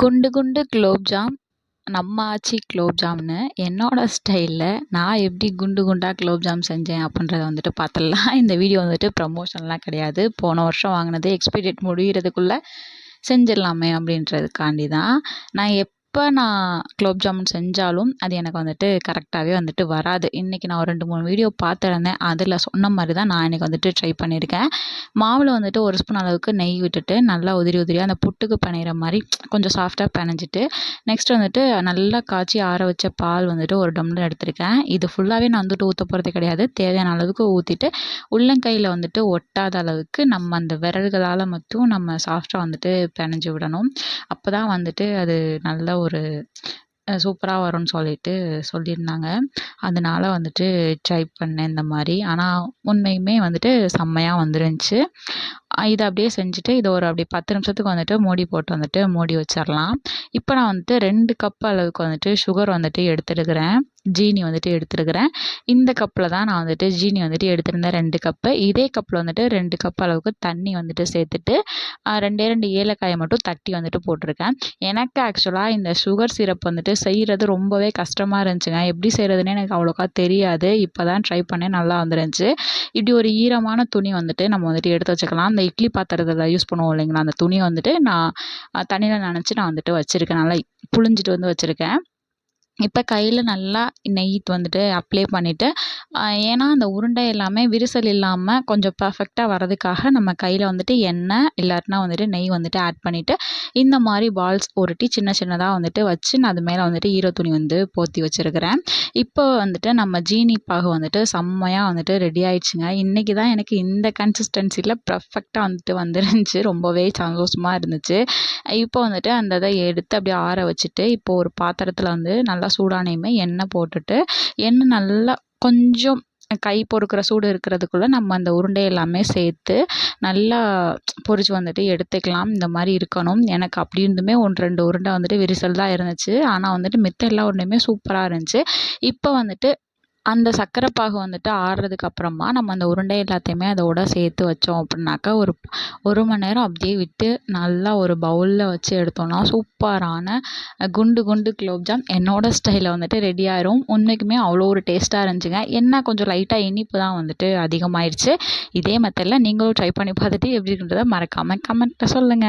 குண்டு குண்டு குலோப்ஜாம் நம்ம ஆச்சி குலோப்ஜாம்னு என்னோடய ஸ்டைலில் நான் எப்படி குண்டு குண்டாக குலோப்ஜாம் செஞ்சேன் அப்படின்றத வந்துட்டு பார்த்துடலாம் இந்த வீடியோ வந்துட்டு ப்ரமோஷன்லாம் கிடையாது. போன வருஷம் வாங்கினது எக்ஸ்பைரி டேட் முடிகிறதுக்குள்ளே செஞ்சிடலாமே அப்படின்றதுக்காண்டி தான் நான் எப் எப்போ நான் குலோப் ஜாமுன் செஞ்சாலும் அது எனக்கு வந்துட்டு கரெக்டாகவே வந்துட்டு வராது. இன்றைக்கி நான் ஒரு ரெண்டு மூணு வீடியோ பார்த்துருந்தேன். அதில் சொன்ன மாதிரி தான் நான் இன்றைக்கி வந்துட்டு ட்ரை பண்ணியிருக்கேன் மாவில் வந்துட்டு ஒரு ஸ்பூன் அளவுக்கு நெய் விட்டுட்டு நல்லா உதிரி உதிரியாக அந்த புட்டுக்கு பிணையிற மாதிரி கொஞ்சம் சாஃப்டாக பிணைஞ்சிட்டு நெக்ஸ்ட் வந்துட்டு நல்லா காய்ச்சி ஆற வச்ச பால் வந்துட்டு ஒரு டம்ளர் எடுத்திருக்கேன். இது ஃபுல்லாகவே நான் வந்துட்டு ஊற்ற போகிறது கிடையாது. தேவையான அளவுக்கு ஊற்றிட்டு உள்ளங்கையில் வந்துட்டு ஒட்டாத அளவுக்கு நம்ம அந்த விரல்களால் மட்டும் நம்ம சாஃப்டாக வந்துட்டு பிணைஞ்சி விடணும். அப்போ தான் வந்துட்டு அது நல்ல ஒரு சூப்பராக வரும்னு சொல்லிட்டு சொல்லியிருந்தாங்க. அதனால வந்துட்டு ட்ரை பண்ணேன் இந்த மாதிரி. ஆனால் உண்மையுமே வந்துட்டு செம்மையாக வந்துருந்துச்சு. இதை அப்படியே செஞ்சுட்டு இதை ஒரு அப்படி பத்து நிமிஷத்துக்கு வந்துட்டு மூடி போட்டு வந்துட்டு மூடி வச்சிடலாம் இப்போ நான் வந்துட்டு ரெண்டு கப் அளவுக்கு வந்துட்டு சுகர் வந்துட்டு எடுத்துருக்கிறேன். ஜீனி வந்துட்டு எடுத்துருக்கிறேன். இந்த கப்பில் தான் நான் வந்துட்டு ஜீனி வந்துட்டு எடுத்திருந்தேன் ரெண்டு கப்பு. இதே கப்பில் வந்துட்டு ரெண்டு கப் அளவுக்கு தண்ணி வந்துட்டு சேர்த்துட்டு ரெண்டே ரெண்டு ஏலக்காயை மட்டும் தட்டி வந்துட்டு போட்டிருக்கேன். எனக்கு ஆக்சுவலாக இந்த சுகர் சிரப் வந்துட்டு செய்கிறது ரொம்பவே கஷ்டமாக இருந்துச்சுங்க. எப்படி செய்கிறதுனே எனக்கு அவ்வளோக்கா தெரியாது. இப்போ தான் ட்ரை பண்ணேன் நல்லா வந்துருந்துச்சு. இப்படி ஒரு ஈரமான துணி வந்துட்டு நம்ம வந்துட்டு எடுத்து வச்சுக்கலாம். அந்த இட்லி பாத்திரத்தில் யூஸ் பண்ணுவோம் இல்லைங்களா? அந்த துணியை வந்துட்டு நான் தண்ணியில் நனைச்சி நான் வந்துட்டு வச்சுருக்கேன். நல்லா புழிஞ்சிட்டு வந்து வச்சுருக்கேன். இப்போ கையில் நல்லா நெய் வந்துட்டு அப்ளை பண்ணிவிட்டு ஏன்னா அந்த உருண்டை எல்லாமே விரிசல் இல்லாமல் கொஞ்சம் பர்ஃபெக்டாக வரதுக்காக நம்ம கையில் வந்துட்டு எண்ணெய் இல்லாட்டினா வந்துட்டு நெய் வந்துட்டு ஆட் பண்ணிவிட்டு இந்த மாதிரி பால்ஸ் உருட்டி சின்ன சின்னதாக வந்துட்டு வச்சு நான் அது மேலே வந்துட்டு ஈரோ துணி வந்து போற்றி வச்சுருக்கிறேன். இப்போ வந்துட்டு நம்ம ஜீனி பாகு வந்துட்டு செம்மையாக வந்துட்டு ரெடி ஆயிடுச்சுங்க. இன்றைக்கி தான் எனக்கு இந்த கன்சிஸ்டன்சியில் பர்ஃபெக்டாக வந்துட்டு வந்துருந்துச்சு. ரொம்பவே சந்தோஷமாக இருந்துச்சு. இப்போ வந்துட்டு அந்த இதை எடுத்து அப்படியே ஆற வச்சுட்டு இப்போ ஒரு பாத்திரத்தில் வந்து நல்லா சூடானையுமே எண்ணெய் போட்டுட்டு எண்ணெய் நல்லா கொஞ்சம் கை பொறுக்கிற சூடு இருக்கிறதுக்குள்ளே நம்ம அந்த உருண்டை எல்லாமே சேர்த்து நல்லா பொரிச்சு வந்துட்டு எடுத்துக்கலாம். இந்த மாதிரி இருக்கணும். எனக்கு அப்படி இருந்துமே ஒன்று ரெண்டு உருண்டை வந்துட்டு விரிசல் தான் இருந்துச்சு. ஆனால் வந்துட்டு மித்த எல்லா உருண்டையுமே சூப்பராக இருந்துச்சு. இப்போ வந்துட்டு அந்த சர்க்கரை பாகு வந்துட்டு ஆறுறதுக்கு அப்புறமா நம்ம அந்த உருண்டை எல்லாத்தையுமே அதோட சேர்த்து வச்சோம் அப்படின்னாக்கா ஒரு ஒரு மணி நேரம் அப்படியே விட்டு நல்லா ஒரு பவுலில் வச்சு எடுத்தோம்னா சூப்பரான குண்டு குண்டு குலோப்ஜாம் என்னோடய ஸ்டைலில் வந்துட்டு ரெடி ஆயிரும். உண்மைக்குமே அவ்வளோ ஒரு டேஸ்ட்டாக இருந்துச்சுங்க. என்ன கொஞ்சம் லைட்டாக இனிப்பு தான் வந்துட்டு அதிகமாயிருச்சு. இதே மெத்தடில் நீங்களும் ட்ரை பண்ணி பார்த்துட்டு எப்படி இருக்குன்றதை மறக்காமல் கமெண்ட்டில் சொல்லுங்கள்